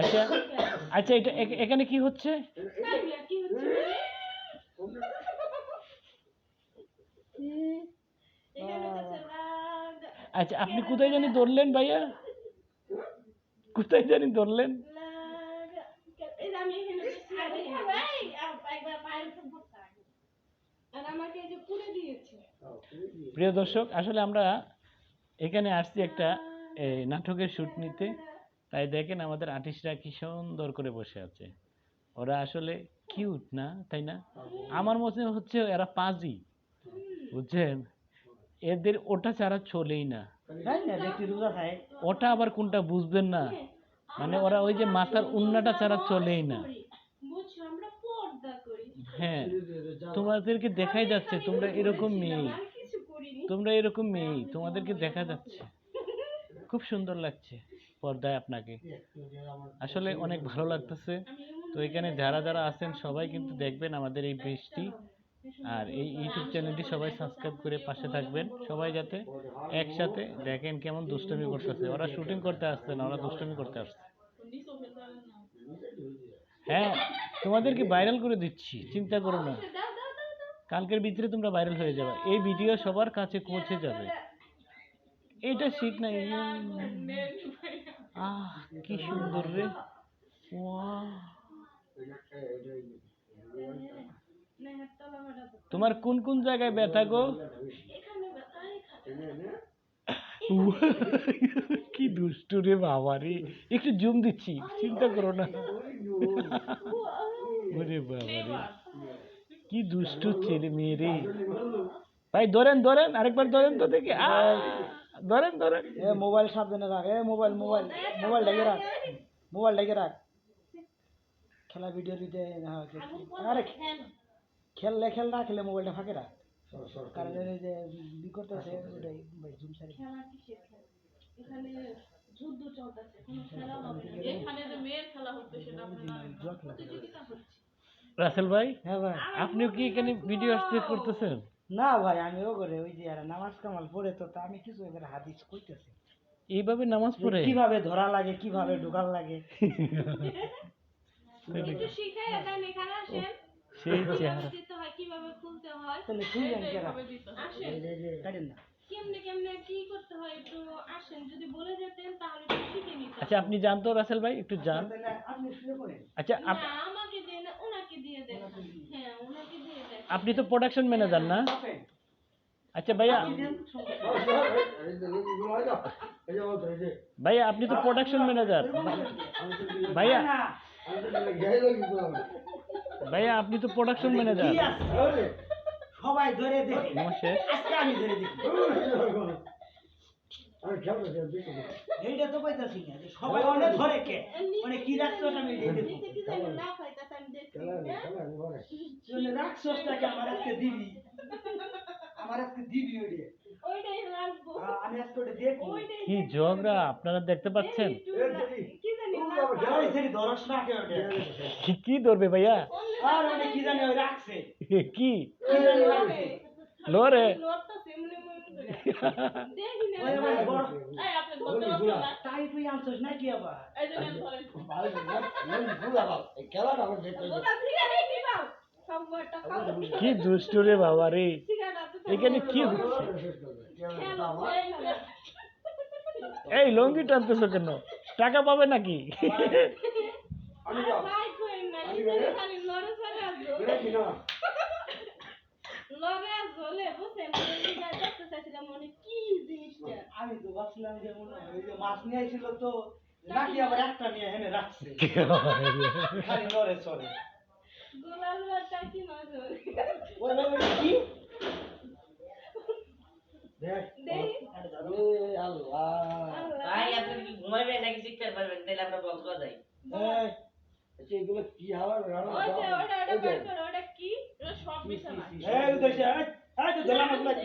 আচ্ছা আচ্ছা এটা এখানে কি হচ্ছে? আচ্ছা আপনি কোথায় জানি ধরলেন ভাইয়া? কোথায় জানি ধরলেন? প্রিয় দর্শক, আসলে আমরা এখানে আসছি একটা এই, নাটকের শ্যুট নিতে। তাই দেখেন আমাদের আর্টিস্টরা কি সুন্দর করে বসে আছে। ওরা আসলে কিউট না তাই না? আমার মতে হচ্ছে এরা পাজি বুঝছেন? এদের ওটা ছাড়া চলেই না। ওটা আবার কোনটা বুঝবেন না? মানে ওরা ওই যে মাথার উন্নাটা ছাড়া চলেই না। করি। বুঝছ? আমরা পর্দা করি। হ্যাঁ তোমাদেরকে দেখাই যাচ্ছে তোমরা এরকম মেয়ে তোমরা এরকম মেয়ে তোমাদেরকে দেখা যাচ্ছে। খুব সুন্দর লাগছে পর্দায় আপনাকে। আসলে অনেক ভালো লাগতেছে। তো এখানে যারা যারা আছেন, সবাই কিন্তু দেখবেন আমাদের এই বৃষ্টি আর এই ইউটিউব চ্যানেলটি সবাই সাবস্ক্রাইব করে পাশে থাকবেন। সবাই যাতে একসাথে দেখেন কেমন দুষ্টমি করতেছে। ওরা শুটিং করতে আসছে না, ওরা দুষ্টমি করতে আসছে। হ্যাঁ তোমাদেরকে ভাইরাল করে দিচ্ছি, চিন্তা করো না। কালকের ভিতরে তোমরা ভাইরাল হয়ে যাবে। এই ভিডিও সবার কাছে পৌঁছে যাবে। এটা শিখ না আহ কি সুন্দর রে। তোমার কোন কোন জায়গায় ব্যথা গো? কি দুষ্টু রে বাবা রে। একটু জুম দিচ্ছি চিন্তা করো না। ওরে বাবা রে। কি দুষ্টু ছেলে মেয়ে রে ভাই ধরেন ধরেন আরেকবার ধরেন তো দেখি। ধরেন ধরেন। এ মোবাইল সাবধানে রাখ। এ মোবাইল মোবাইল মোবাইল ডেকে রাখ। মোবাইল ডেকে রাখ। খেলা ভিডিও দিতে আরে খেললে খেল না খেলে মোবাইলটা ফাঁকে রাখ। কারণ এই যে বি করতেছে ওটাই ভাই জুম সারি। যুদ্ধ চলতেছে কোনো খেলা হবে না। এখানে যে মেয়ের খেলা হচ্ছে সেটা আপনার প্রতিযোগিতা হচ্ছে। রাসেল ভাই? হ্যাঁ ভাই। আপনিও কি এখানে ভিডিও আসতে করতেছেন? না ভাই আমি ও করে ওই যে আর নামাজ কামাল পড়ে তো তা আমি কিছু এবার হাদিস কইতেছি। এইভাবে নামাজ পড়ে? কীভাবে ধরা লাগে কীভাবে ঢোকার লাগে। একটু শিখে দেন এখানে আসেন। সেই চেহারা। দিতে হয় কীভাবে খুলতে হয় তাহলে তুই ব্যাংকে আসেন কাটেন না। কেমনে কেমনে কি করতে হয় একটু আসেন। যদি বলে যেতেন তাহলে একটু শিখে নিতাম। আচ্ছা আপনি জানতো রাসেল ভাই? একটু জান। আপনি শুয়ে পড়েন। আচ্ছা আপনি তো প্রোডাকশন ম্যানেজার না? আচ্ছা ভাইয়া। ভাইয়া আপনি তো প্রোডাকশন ম্যানেজার ভাইয়া। ভাইয়া আপনি তো প্রোডাকশন ম্যানেজার সবাই ধরে দেখে আজকে আমি ধরে দেখি এইটা তো কইতাছি না সবাই অনেক ধরে কে। মানে কি রাখছো আমি দেখি কি জানি না পাইতাছে আমি দেখছি? তাহলে রাখছোসটাকে আমার আজকে দিবি। আমার আজকে দিবি ওইটা ওইটাই রাখব। আমি আজকে ওটা দেখব। কি ঝগড়া আপনারা দেখতে পাচ্ছেন? কি জানি না ওই সেটি ধরস না কে ওটা কি- কি ধরবে ভাইয়া? আর ওটা কি জানি রাখছে। কি? কি জানি রাখছে লোরে কি দুষ্টু রে বাবা রে। এখানে কি হচ্ছে। এই লঙ্গি টানতেছো কেন? টাকা পাবে নাকি? আর ভাই কই না কি জানি খালি লড়ে চলে আসলো লড়ে আসলে বুঝছেন সিগারেট চাইছিলাম মনে কি জিনিসটা আমি তো ভাবছিলাম যে মনে হয় যে মাছ নিয়ে আইছিল তো নাকি আবার একটা নিয়ে এনে রাখছে খালি নড়ে চলে গোলাল বাটা কি নজর ওই ওই কি কি